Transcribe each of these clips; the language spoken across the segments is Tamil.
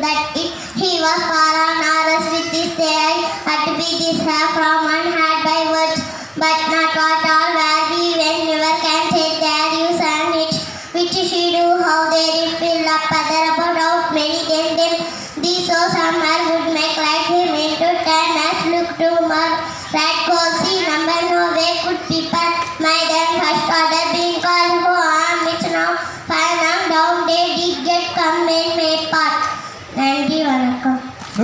that it, he was Varanarasi with his tail, but with his hair uh, from and had by words, but not at all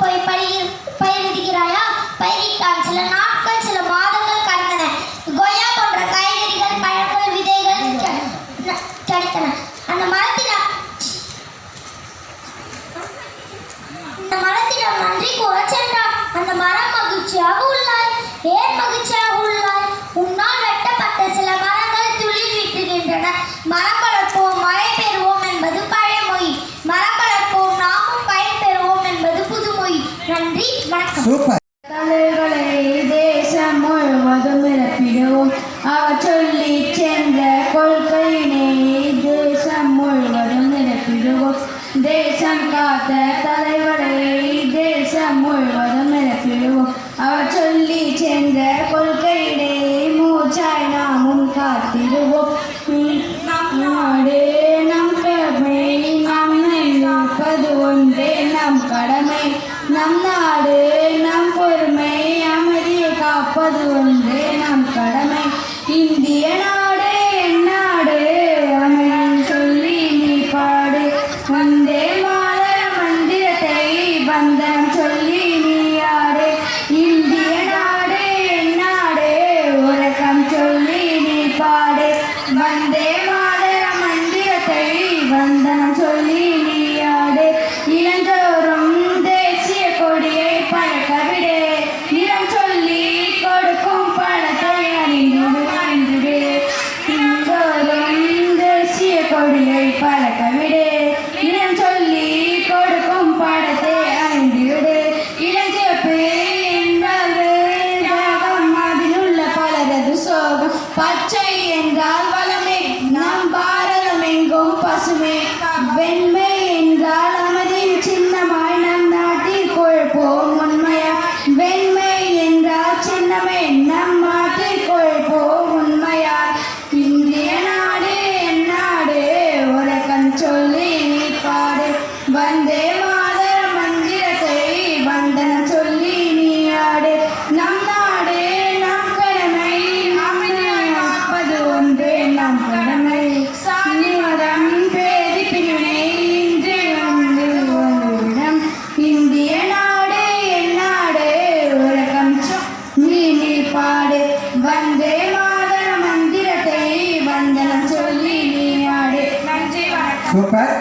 போய் பயிர் பயிரிடுகிறாயா? பயிரிட்டான். சில நாட்கள் காத்த தலைவரை தேசம் முழுவதும் நிரப்பிடுவோம். அவர் சொல்லி சென்ற கொள்கையிடே மூச்சாய் நாமும் காத்திடுவோம். நாடு நம் கடமை நாம் நினைப்பது ஒன்றே நம் கடமை. நம் நாடு பாடு. வந்தே மாதர மந்திரத்தை வந்தனம் சொல்லி நீ ஆடு. நன்றி சூப்பர்.